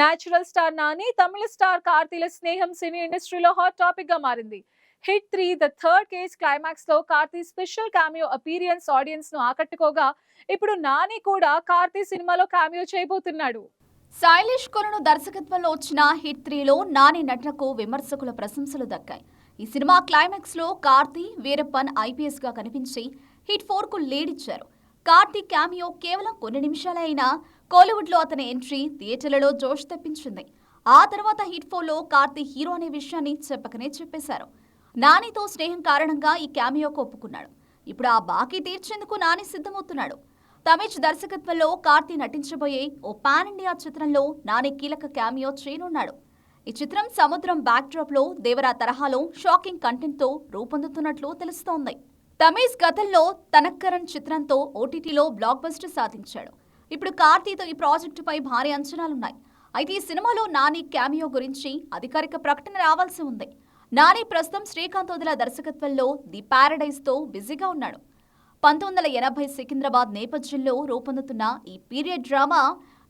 Natural star Nani Tamil star కార్తీల స్నేహం సినీ ఇండస్ట్రీలో hot టాపిక్గా మారింది. HIT three the third case క్లైమాక్స్లో కార్తీ స్పెషల్ కామియో అపీరియన్స్ ఆడియన్స్ను ఆకట్టుకోగా ఇప్పుడు నాని కూడా కార్తీ సినిమాలో కామియో చేయబోతున్నాడు. శైలేష్ కొలను దర్శకత్వంలో వచ్చిన హిట్ త్రీలో నాని నటనకు విమర్శకుల ప్రశంసలు దక్కాయి. ఈ సినిమా క్లైమాక్స్లో కార్తీ వీరప్పన్ ఐపీఎస్గా కనిపించి హిట్ ఫోర్కు లీడ్ కార్తీ క్యామియో కేవలం కొన్ని నిమిషాలైనా కోలీవుడ్లో అతని ఎంట్రీ థియేటర్లలో జోష్ తెప్పించింది. ఆ తర్వాత హిట్ ఫోలో కార్తీ హీరో అనే విషయాన్ని చెప్పకనే చెప్పేశారు. నానితో స్నేహం కారణంగా ఈ క్యామియోకు ఒప్పుకున్నాడు. ఇప్పుడు ఆ బాకీ తీర్చేందుకు నాని సిద్ధమవుతున్నాడు. తమిజ్ దర్శకత్వంలో కార్తీ నటించబోయే ఓ పాన్ ఇండియా చిత్రంలో నాని కీలక క్యామియో చేయనున్నాడు. ఈ చిత్రం సముద్రం బ్యాక్డ్రాప్లో దేవరా తరహాలో షాకింగ్ కంటెంట్తో రూపొందుతున్నట్లు తెలుస్తోంది. తమిజ్ గతంలో తనక్కరన్ చిత్రంతో ఓటీటీలో బ్లాక్ బస్టర్ సాధించాడు. ఇప్పుడు కార్తీతో ఈ ప్రాజెక్టుపై భారీ అంచనాలున్నాయి. అయితే ఈ సినిమాలో నాని క్యామియో గురించి అధికారిక ప్రకటన రావాల్సి ఉంది. నాని ప్రస్తుతం శ్రీకాంత్ వదిల దర్శకత్వంలో ది పారడైజ్ బిజీగా ఉన్నాడు. పంతొమ్మిది వందల ఎనభై సికింద్రాబాద్ నేపథ్యంలో రూపొందుతున్న ఈ పీరియడ్ డ్రామా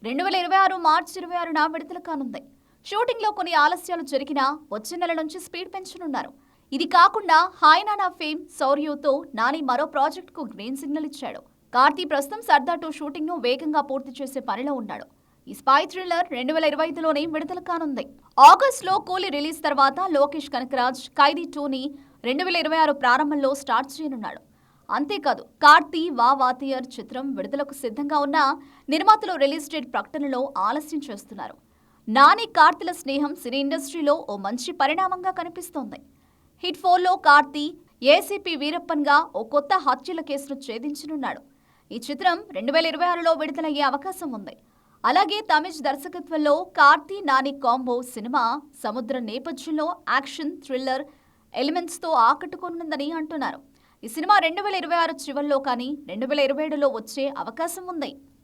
రెండు వేల ఇరవై ఆరు మార్చి ఇరవై ఆరున విడుదల కానుంది. షూటింగ్లో కొన్ని ఆలస్యాలు జరిగినా వచ్చే నెల నుంచి స్పీడ్ పెంచనున్నారు. ఇది కాకుండా హాయ్నానా ఫేమ్ సౌర్యూతో నాని మరో ప్రాజెక్టుకు గ్రీన్ సిగ్నల్ ఇచ్చాడు. కార్తీ ప్రస్తుతం సర్దార్ టూ షూటింగ్ను వేగంగా పూర్తి చేసే పనిలో ఉన్నాడు. ఈ స్పై థ్రిల్లర్ రెండు వేల ఇరవై ఐదులోనే విడుదల కానుంది. ఆగస్టులో కూలీ రిలీజ్ తర్వాత లోకేష్ కనకరాజ్ ఖైదీ టూని రెండు వేల ఇరవై ఆరు ప్రారంభంలో స్టార్ట్ చేయనున్నాడు. అంతేకాదు కార్తీ వా వాతియర్ చిత్రం విడుదలకు సిద్ధంగా ఉన్న నిర్మాతలు రిలీజ్ డేట్ ప్రకటనలో ఆలస్యం చేస్తున్నారు. నాని కార్తీల స్నేహం సినీ ఇండస్ట్రీలో ఓ మంచి పరిణామంగా కనిపిస్తోంది. హిట్ ఫోర్లో కార్తీ ఏసీపీ వీరప్పన్గా ఓ కొత్త హత్యల కేసును ఛేదించనున్నాడు. ఈ చిత్రం రెండు వేల ఇరవై ఆరులో విడుదలయ్యే అవకాశం ఉంది. అలాగే తమిజ్ దర్శకత్వంలో కార్తీ నాని కాంబో సినిమా సముద్ర నేపథ్యంలో యాక్షన్ థ్రిల్లర్ ఎలిమెంట్స్తో ఆకట్టుకోనుందని అంటున్నారు. ఈ సినిమా రెండు వేల ఇరవై ఆరు చివరిలో కానీ రెండు వేల ఇరవై ఏడులో వచ్చే అవకాశం ఉంది.